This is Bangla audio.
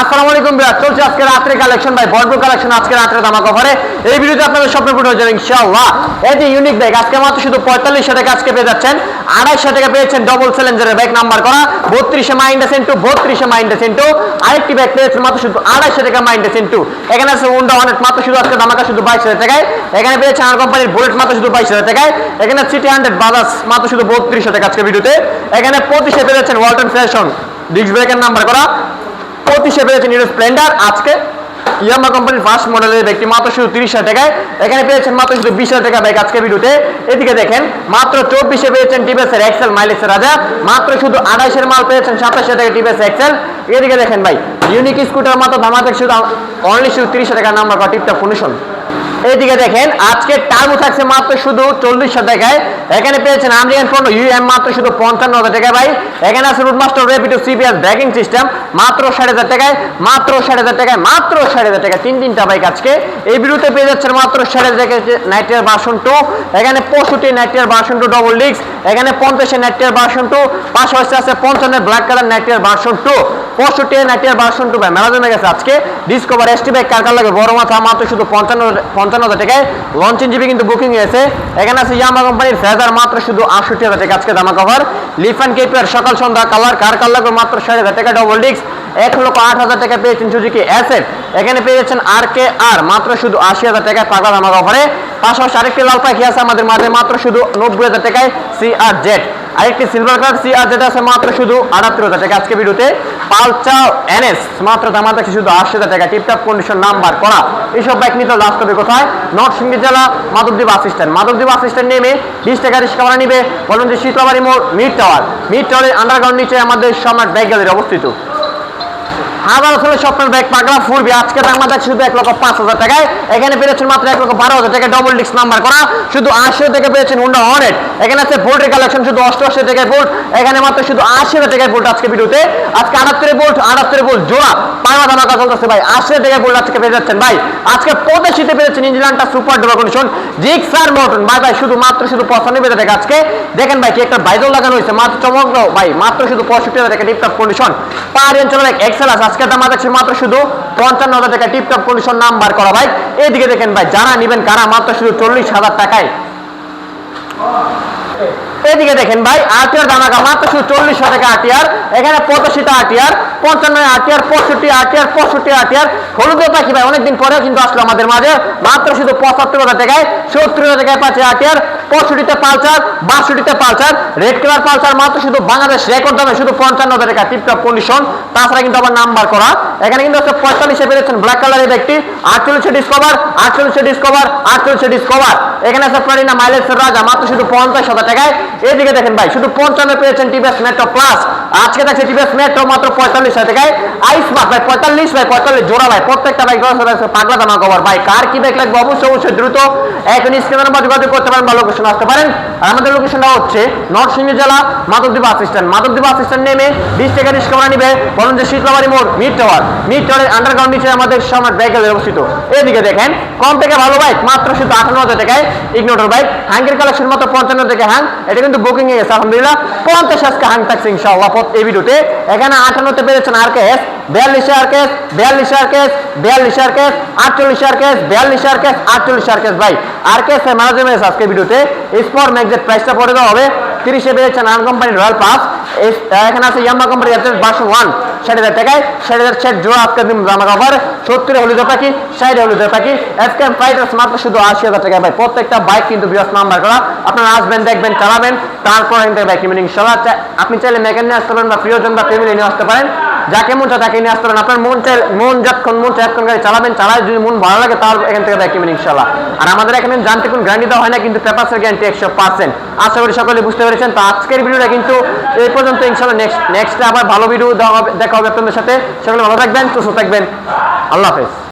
আসসালামু আলাইকুম বিরাট চলছে আজকে রাত্রে কালেকশন ভাই, ভরপুর কালেকশন আজকে রাত্রে দামাকা অফারে এই ভিডিওতে আপনাদের স্বপ্ন পূরণ হয়ে যাবে, ইনশাআল্লাহ। এই যে ইউনিক ব্যাগ আজকে মাত্র শুধু পঁয়তাল্লিশশো টাকা আজকে পেয়ে যাচ্ছেন। আড়াইশো টাকা পেয়েছেন ডবল চ্যালেঞ্জারের ব্যাগ নাম্বার করা। বত্রিশে মাইন্ডাস ইন্টু বত্রিশে মাইন্ডাস ইন্টু আরেকটি ব্যাগ পেয়েছেন মাত্র শুধু আড়াইশো টাকা মাইন্ডাস ইন্টু এখানে আছে উন্ডা অনেক মাত্র শুধু আজকে দামাকা শুধু বাইশ হাজার টাকায়। এখানে পেয়েছেন আর কোম্পানির বুলেট মাত্র শুধু বাইশ হাজার টাকায়। এখানে সিটি হান্ড্রেড বাজাজ মাত্র শুধু বত্রিশশো টাকা আজকে ভিডিওতে এখানে পঁচিশে পেয়েছেন ওয়ালটন ফ্যাশন ডিস্ক ব্রেকের নাম্বার করা। পঁচিশে পেয়েছেন হিরো স্প্লেন্ডার আজকে ইয়ামা কোম্পানির ফার্স্ট মডেলের ব্যক্তি মাত্র শুধু তিরিশ হাজার টাকায়। এখানে পেয়েছেন মাত্র শুধু বিশ হাজার টাকা বাইক আজকে ভিডিওতে। এদিকে দেখেন, মাত্র চব্বিশে পেয়েছেন টিভিএসের এক্সেল মাইলেজের রাজা। মাত্র শুধু আড়াইশের মাল পেয়েছেন সাতাশ টাকা টিভিএস এক্সেল এদিকে দেখেন ভাই ইউনিক স্কুটার মাত্র ধামাতে শুধু অনলি শুধু তিরিশ টাকা নাম্বার বা টিপটা ফোনেশন এইদিকে দেখেন, আজকে টার্বো থাকছে মাত্র শুধু চল্লিশশো টাকায়। এখানে পেয়েছেন আমেরিকান পণ্য ইউএম মাত্র শুধু পঞ্চান্ন হাজার টাকায় ভাই। এখানে আছে রুটমাস্টার রেপিটো সিপিএস ব্রেকিং সিস্টেম মাত্র ষাট হাজার টাকায়, মাত্র ষাট হাজার টাকায়, মাত্র ষাট হাজার টাকা তিন তিনটা বাইক আজকে। এই বিরুদ্ধে পেয়ে যাচ্ছেন মাত্র ষাট হাজার টাকা নাইটের বাসন টু এখানে পঁয়ষট্টি নাইটের বাসন টু ডবল ডিস্ক এখানে পঞ্চাশের নাইটের বাসন টু পাশাপাশি আছে পঞ্চান্নের ব্ল্যাক কালার নাইটের বাসন টু পঁয়ষট্টি নাইটের বাসন টু ভাই মেলা জমে গেছে আজকে। ডিসকভার এসটি বাইক কার কার লাগে? বড় মাথা, মাত্র শুধু পঞ্চান্ন পঞ্চান্ন হাজার টাকায়। লঞ্চিং জিবি কিন্তু বুকিং হয়েছে। এখানে আছে ইয়ামা কোম্পানির ফেজার মাত্র শুধু আটষট্টি হাজার টাকা আজকে দামা কভার লিফ অ্যান্ড কেপিয়ার সকাল সন্ধ্যা কালার কার কার লাগবে? মাত্র ষাট হাজার টাকা ডবল ডিস্ক এক লক্ষ আট হাজার টাকা পেয়েছেন সুজুকি অ্যাসেট এখানে পেয়ে যাচ্ছেন আর কে আর মাত্র শুধু আশি হাজার টাকায় পাকা দামা কভারে পাশাপাশি আরেকটি লাল পাখি আছে আমাদের মাঝে, মাত্র শুধু নব্বই হাজার টাকায় সি আর জেড আরেকটি সিলভার কালার সি আর যেটা আছে মাত্র শুধু আটাত্তর হাজার টাকা। আজকে ভিডিওতে পালচা এনএস মাত্র দাম আছে শুধু আশি হাজার টাকা। টিপটপ কন্ডিশন নাম্বার করা এইসব বাইক নিতে লাস্ট হবে কোথায়? নর্থ সিংহী জেলা মাধবদ্বীপ আসিস্ট্যান্ট মাধবদ্বীপ আসিস্ট্যান্ট নেমে বিশ টাকা রিক্সা ভাড়া নিবে। বলুন যে শীতলাবাড়ি মোড়, মিড টাওয়ার মিড টাওয়ারের আন্ডারগ্রাউন্ড নিচে আমাদের সম্রাট ব্যাগ গ্যালারি অবস্থিত। হাজার আসলে স্বপ্নের ব্যাগ পাগলা ফুরবি আজকে দাম আমাদের শুধু এক লক্ষ পাঁচ হাজার টাকায়। এখানে পেয়েছেন মাত্র এক লক্ষ বারো হাজার টাকা ডবল ডিস্ক নাম্বার করা। শুধু আশি থেকে পেয়েছেন হুন্ডা হর্নেট এখানে আছে ভোল্টের কালেকশন শুধু অষ্টআশি টাকায় ভোল্ট এখানে মাত্র শুধু আশি হাজার টাকায় ভোল্ট আজকে ভিডিওতে। আজকে আটাত্তরে ভোল্ট আটাত্তরে ভোল্ট জোড়া। পায়মা ধামাকা চলতেছে ভাই। আশি হাজার টাকায় ভোল্ট আজকে পেয়ে যাচ্ছেন ভাই। আজকে পঁচাশিতে পেয়েছেন ইঞ্জিনটা সুপার ডোবা কন্ডিশন জিক্সার মোটন ভাই ভাই, শুধু মাত্র শুধু পঁচানব্বই টাকা আজকে। দেখেন ভাই, কি একটা বাইজল লাগানো হয়েছে। মাত্র চমক ভাই, মাত্র শুধু পঁয়ষট্টি হাজার টাকা টিপটপ কন্ডিশন পাহাড়ি অঞ্চলের এক এক্সেল আছে। আজকে দাম আছে মাত্র শুধু পঞ্চান্ন হাজার টাকা টিপটপ কন্ডিশন নাম্বার করা ভাই। এইদিকে দেখেন ভাই, যারা নেবেন কারা মাত্র শুধু চল্লিশ হাজার টাকায়? এদিকে দেখেন ভাই আরটিআর দামাকা, মাত্র শুধু চল্লিশ টাকা আটিয়ার এখানে পঁচাশিটা আটিয়ার পঞ্চান্ন আরটিআর পঁয়ষট্টি আরটিআর পঁয়ষট্টি আরটিআর হলুদের পাখি ভাই, অনেকদিন পরেও কিন্তু আসলো আমাদের মাঝে। মাত্র শুধু পঁচাত্তর হাজার টাকায়, সত্তর হাজার টাকায় পাচ্ছে আরটিআর পঁয়ষট্টিতে পালচার বাষট্টিতে পালচার রেড কালার পালচার মাত্র শুধু বাংলাদেশ রেকর্ড দামে শুধু পঞ্চান্ন হাজার টাকা টিপটপ কন্ডিশন তাছাড়া কিন্তু আবার নাম্বার করা এখানে কিন্তু হচ্ছে পঁয়তাল্লিশে পেরেছেন ব্ল্যাক কালারের ব্যক্তি, আটচল্লিশে ডিসকভার আটচল্লিশে ডিসকভার আটচল্লিশে ডিসকভার এখানে আছে প্লাটিনা মাইলেজের রাজা, মাত্র শুধু পঞ্চাশ হাজার টাকায়। এদিকে দেখেন ভাই, শুধু পঞ্চান্ন পেয়েছেন টিভিএস মেট্রো প্লাস আজকে দেখছে টিভিএস মেট্রো মাত্র পঁয়তাল্লিশ হাজার টাকায়। আইস মার্ক ভাই, পঁয়তাল্লিশ ভাই, পঁয়তাল্লিশ জোড়া ভাই, প্রত্যেকটা বাইক পাগলা দামা কভার ভাই, কার কি বাইক লাগবে? অবশ্যই অবশ্যই দ্রুত এখন স্ক্রিনের মধ্যে যোগাযোগ করতে পারেন বা লোকেশন আসতে পারেন। আর আমাদের লোকেশনটা হচ্ছে নরসিংহী জেলা মাধবদ্বীপ আসিস্ট্যান্ট মাধবদ্বীপ আসিস্ট্যান্ট নেমে বিশ টাকা রিক্সা নিবে। বলুন যে শীতলাবাড়ি মোড় মিড টাওয়ার মিড টাওয়ারের আন্ডারগ্রাউন্ড নিচে আমাদের সম্রাট বাইকের অবস্থিত। এদিকে দেখেন, কম থেকে ভালো বাইক মাত্র শুধু আঠান্ন হাজার টাকায় ইগনোটর বাইক হ্যাঙ্গের কালেকশন মাত্র পঞ্চান্ন থেকে হ্যাং এটা কিন্তু বুকিং এ আলহামদুলিল্লাহ। পঞ্চাশ আজকে হ্যাং থাকছে ইনশাআল্লাহ এই ভিডিওতে। এখানে আঠান্নতে পেরেছেন আর কেস বিয়াল্লিশ আর কেস বিয়াল্লিশ আর কেস বিয়াল্লিশ আর কেস আটচল্লিশ আর কেস বিয়াল্লিশ আর কেস আটচল্লিশ আর কেস ভাই আর কেস ম্যানেজমেন্ট আজকে ভিডিওতে স্পর ম্যাগজেট প্রাইসটা পড়ে দেওয়া হবে। তিরিশে পেয়েছেন আন কোম্পানির রয়্যাল পাস। এখানে আছে ইয়ামা কোম্পানির অ্যাড্রেস বাসু ওয়ান। ষাট হাজার টাকায় ষাট হাজার ষাট জোড়া আজকে দিন জামা কাপড়। সত্তরে হলুদ পাখি ষাট হলুদ পাখি। এসকে প্রাইস মাত্র শুধু আশি হাজার টাকা। ভাই, প্রত্যেকটা বাইক কিন্তু বিরাস নাম্বার করা। আপনারা আসবেন, দেখবেন, চালাবেন। তারপর আপনি চাইলে মেকানিক আসতে পারেন বা প্রিয়জন বা ফ্যামিলি নিয়ে আসতে পারেন। যাকে মন চায় তাকে নিয়ে আসতে পারেন। আপনার মন চাই মন যতক্ষণ মন চায় গাড়ি চালাবেন। চালায় যদি মন ভালো লাগে তাহলে এখান থেকে দেখবেন ইনশাল্লাহ আর আমাদের এখানে জানতে কোন গ্যারান্টি দেওয়া হয় না, কিন্তু পেপারসের গ্যারান্টি একশো পার্সেন্ট আশা করি সকলে বুঝতে পেরেছেন। তো আজকের ভিডিওটা কিন্তু এই পর্যন্ত ইনশাল্লাহ নেক্সট নেক্সট আবার ভালো ভিডিও দেওয়া হবে দেখা হবে আপনাদের সাথে। সকলে ভালো থাকবেন, সুস্থ থাকবেন। আল্লাহ হাফেজ।